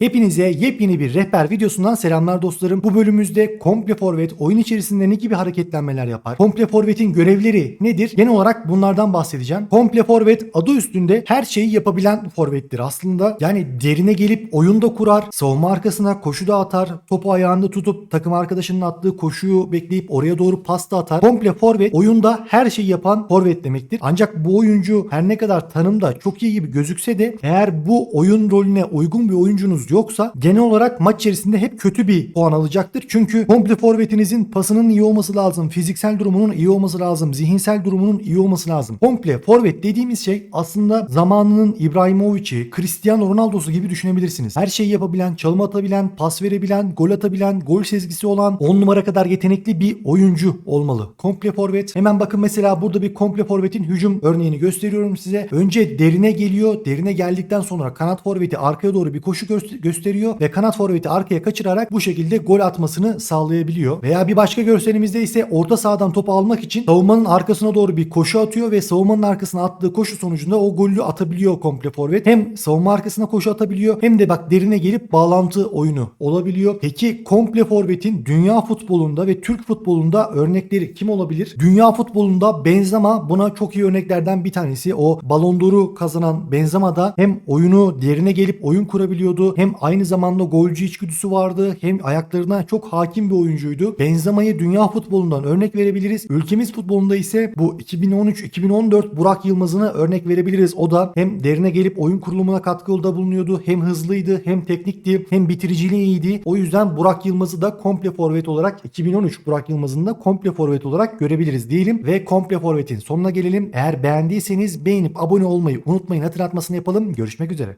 Hepinize yepyeni bir rehber videosundan selamlar dostlarım. Bu bölümümüzde komple forvet oyun içerisinde ne gibi hareketlenmeler yapar? Komple forvetin görevleri nedir? Genel olarak bunlardan bahsedeceğim. Komple forvet adı üstünde her şeyi yapabilen forvettir aslında. Yani derine gelip oyunda kurar, savunma arkasına koşu da atar, topu ayağında tutup takım arkadaşının attığı koşuyu bekleyip oraya doğru pas da atar. Komple forvet oyunda her şeyi yapan forvet demektir. Ancak bu oyuncu her ne kadar tanımda çok iyi gibi gözükse de eğer bu oyun rolüne uygun bir oyuncunuz yoksa genel olarak maç içerisinde hep kötü bir puan alacaktır. Çünkü komple forvetinizin pasının iyi olması lazım, fiziksel durumunun iyi olması lazım, zihinsel durumunun iyi olması lazım. Komple forvet dediğimiz şey aslında zamanının İbrahimovic'i, Cristiano Ronaldo'su gibi düşünebilirsiniz. Her şeyi yapabilen, çalım atabilen, pas verebilen, gol atabilen, gol sezgisi olan 10 numara kadar yetenekli bir oyuncu olmalı. Komple forvet. Hemen bakın mesela burada bir komple forvetin hücum örneğini gösteriyorum size. Önce derine geliyor. Derine geldikten sonra kanat forveti arkaya doğru bir koşu gösteriyor ve kanat forveti arkaya kaçırarak bu şekilde gol atmasını sağlayabiliyor. Veya bir başka görselimizde ise orta sahadan topu almak için savunmanın arkasına doğru bir koşu atıyor ve savunmanın arkasına attığı koşu sonucunda o golü atabiliyor komple forvet. Hem savunma arkasına koşu atabiliyor hem de bak derine gelip bağlantı oyunu olabiliyor. Peki komple forvetin dünya futbolunda ve Türk futbolunda örnekleri kim olabilir? Dünya futbolunda Benzema buna çok iyi örneklerden bir tanesi. O Ballon d'Or'u kazanan Benzema da hem oyunu derine gelip oyun kurabiliyordu hem aynı zamanda golcü içgüdüsü vardı hem ayaklarına çok hakim bir oyuncuydu. Benzema'yı dünya futbolundan örnek verebiliriz. Ülkemiz futbolunda ise bu 2013-2014 Burak Yılmaz'ını örnek verebiliriz. O da hem derine gelip oyun kurulumuna katkıda bulunuyordu. Hem hızlıydı hem teknikti hem bitiriciliği iyiydi. O yüzden Burak Yılmaz'ı da komple forvet olarak 2013 Burak Yılmaz'ını da komple forvet olarak görebiliriz diyelim ve komple forvetin sonuna gelelim. Eğer beğendiyseniz beğenip abone olmayı unutmayın hatırlatmasını yapalım. Görüşmek üzere.